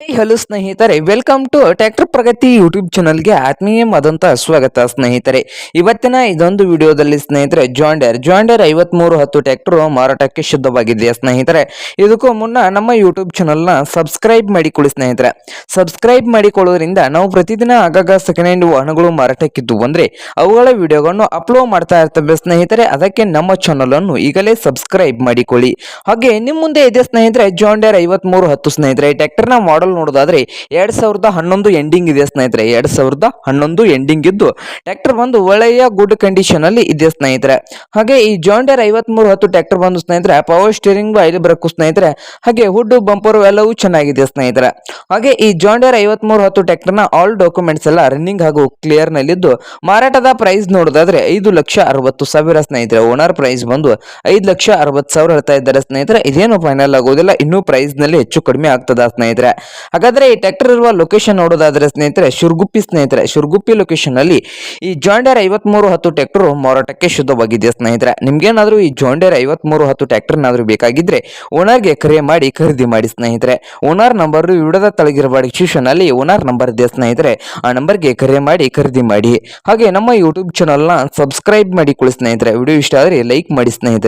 Hello ಸ್ನೇಹಿತರೆ welcome to tractor Pragati YouTube ಚಾನಲ್ಗೆ ಆತ್ಮೀಯವಾದಂಥ ಸ್ವಾಗತ ಸ್ನೇಹಿತರೆ. ಇವತ್ತಿನ ಇದೊಂದು ವಿಡಿಯೋದಲ್ಲಿ ಸ್ನೇಹಿತರೆ ಜಾಂಡರ್ ಜಾಂಡರ್ ಐವತ್ಮೂರು ಹತ್ತು ಟ್ರ್ಯಾಕ್ಟರ್ ಮಾರಾಟಕ್ಕೆ ಶುದ್ಧವಾಗಿದೆ ಸ್ನೇಹಿತರೆ? ಇದಕ್ಕೂ ಮುನ್ನ ನಮ್ಮ ಯೂಟ್ಯೂಬ್ ಚಾನಲ್ನ ಸಬ್ಸ್ಕ್ರೈಬ್ ಮಾಡಿಕೊಳ್ಳಿ ಸ್ನೇಹಿತರೆ. ಸಬ್ಸ್ಕ್ರೈಬ್ ಮಾಡಿಕೊಳ್ಳೋದ್ರಿಂದ ನಾವು ಪ್ರತಿದಿನ ಆಗಾಗ ಸೆಕೆಂಡ್ ಹ್ಯಾಂಡ್ ವಾಹನಗಳು ಮಾರಾಟಕ್ಕಿದ್ದು ಬಂದ್ರೆ ಅವುಗಳ ವಿಡಿಯೋಗಳನ್ನು ಅಪ್ಲೋಡ್ ಮಾಡ್ತಾ ಇರ್ತವೆ ಸ್ನೇಹಿತರೆ. ಅದಕ್ಕೆ ನಮ್ಮ ಚಾನಲನ್ನು ಈಗಲೇ ಸಬ್ಸ್ಕ್ರೈಬ್ ಮಾಡಿಕೊಳ್ಳಿ. ಹಾಗೆ ನಿಮ್ಮ ಮುಂದೆ ಇದೆ ಸ್ನೇಹಿತರೆ ಜಾಂಡರ್ ಐವತ್ಮೂರು ಹತ್ತು ಸ್ನೇಹಿತರೆ. ಟ್ರ್ಯಾಕ್ಟರ್ನ ಮಾಡೆಲ್ ನೋಡೋದಾದ್ರೆ ಎರಡ್ ಸಾವಿರದ ಹನ್ನೊಂದು ಎಂಡಿಂಗ್ ಇದೆ ಸ್ನೇಹಿತರೆ. ಎರಡ್ ಸಾವಿರದ ಹನ್ನೊಂದು ಎಂಡಿಂಗ್ ಇದ್ದು ಟ್ರ್ಯಾಕ್ಟರ್ ಬಂದು ಒಳ್ಳೆಯ ಗುಡ್ ಕಂಡೀಷನ್ ಅಲ್ಲಿ ಇದೆ ಸ್ನೇಹಿತರೆ. ಹಾಗೆ ಈ ಜಾಂಡರ್ ಐವತ್ಮೂರು ಹತ್ತು ಟ್ರ್ಯಾಕ್ಟರ್ ಬಂದು ಸ್ನೇಹಿತರೆ ಪವರ್ ಸ್ಟೀರಿಂಗ್ ಐದು ಬರಕು ಸ್ನೇಹಿತರೆ. ಹಾಗೆ ಹುಡ್ ಬಂಪರ್ ಎಲ್ಲವೂ ಚೆನ್ನಾಗಿದೆ ಸ್ನೇಹಿತರೆ. ಹಾಗೆ ಈ ಜಾಂಡರ್ ಐವತ್ಮೂರು ಹತ್ತು ಟ್ರ್ಯಾಕ್ಟರ್ನ ಆಲ್ ಡಾಕ್ಯುಮೆಂಟ್ಸ್ ಎಲ್ಲ ರನ್ನಿಂಗ್ ಹಾಗೂ ಕ್ಲಿಯರ್ ನಲ್ಲಿದ್ದು ಮಾರಾಟದ ಪ್ರೈಸ್ ನೋಡೋದಾದ್ರೆ ಐದು ಲಕ್ಷ ಅರವತ್ತು ಸಾವಿರ ಸ್ನೇಹಿತರೆ. ಓನರ್ ಪ್ರೈಸ್ ಬಂದು ಐದು ಲಕ್ಷ ಅರವತ್ತು ಸಾವಿರ ಹೇಳ್ತಾ ಇದ್ದಾರೆ ಸ್ನೇಹಿತರೆ. ಇದೇನು ಫೈನಲ್ ಆಗೋದಿಲ್ಲ, ಇನ್ನೂ ಪ್ರೈಸ್ನಲ್ಲಿ ಹೆಚ್ಚು ಕಡಿಮೆ ಆಗ್ತದ ಸ್ನೇಹಿತರೆ. ಹಾಗಾದ್ರೆ ಈ ಟ್ರ್ಯಾಕ್ಟರ್ ಇರುವ ಲೊಕೇಶನ್ ನೋಡೋದಾದ್ರೆ ಸ್ನೇಹಿತರೆ, ಶುರ್ಗುಪ್ಪಿ ಸ್ನೇಹಿತರೆ. ಶುರ್ಗುಪ್ಪಿ ಲೊಕೇಶನ್ ಅಲ್ಲಿ ಈ ಜಾಂಡರ್ ಐವತ್ಮೂರು ಹತ್ತು ಟ್ರ್ಯಾಕ್ಟರ್ ಮಾರಾಟಕ್ಕೆ ಶುದ್ಧವಾಗಿದೆ ಸ್ನೇಹಿತರೆ? ನಿಮ್ಗೇನಾದ್ರೂ ಈ ಜಾಂಡರ್ ಐವತ್ಮೂರು ಹತ್ತು ಟ್ರ್ಯಾಕ್ಟರ್ನಾದ್ರೂ ಬೇಕಾಗಿದ್ರೆ ಓನರ್ಗೆ ಕರೆ ಮಾಡಿ ಖರೀದಿ ಮಾಡಿ ಸ್ನೇಹಿತರೆ. ಓನರ್ ನಂಬರ್ ವಿಡದ ತಳಗಿರುವ ಡಿಸ್ಕ್ರಿಪ್ಷನ್ ಅಲ್ಲಿ ಓನರ್ ನಂಬರ್ ಇದೆ ಸ್ನೇಹಿತರೆ? ಆ ನಂಬರ್ಗೆ ಕರೆ ಮಾಡಿ ಖರೀದಿ ಮಾಡಿ. ಹಾಗೆ ನಮ್ಮ ಯೂಟ್ಯೂಬ್ ಚಾನಲ್ನ ಸಬ್ಸ್ಕ್ರೈಬ್ ಮಾಡಿ ಮಾಡಿಕೊಳ್ಳಿ ಸ್ನೇಹಿತರೆ. ವಿಡಿಯೋ ಇಷ್ಟ ಆದರೆ ಲೈಕ್ ಮಾಡಿ ಸ್ನೇಹಿತರೆ.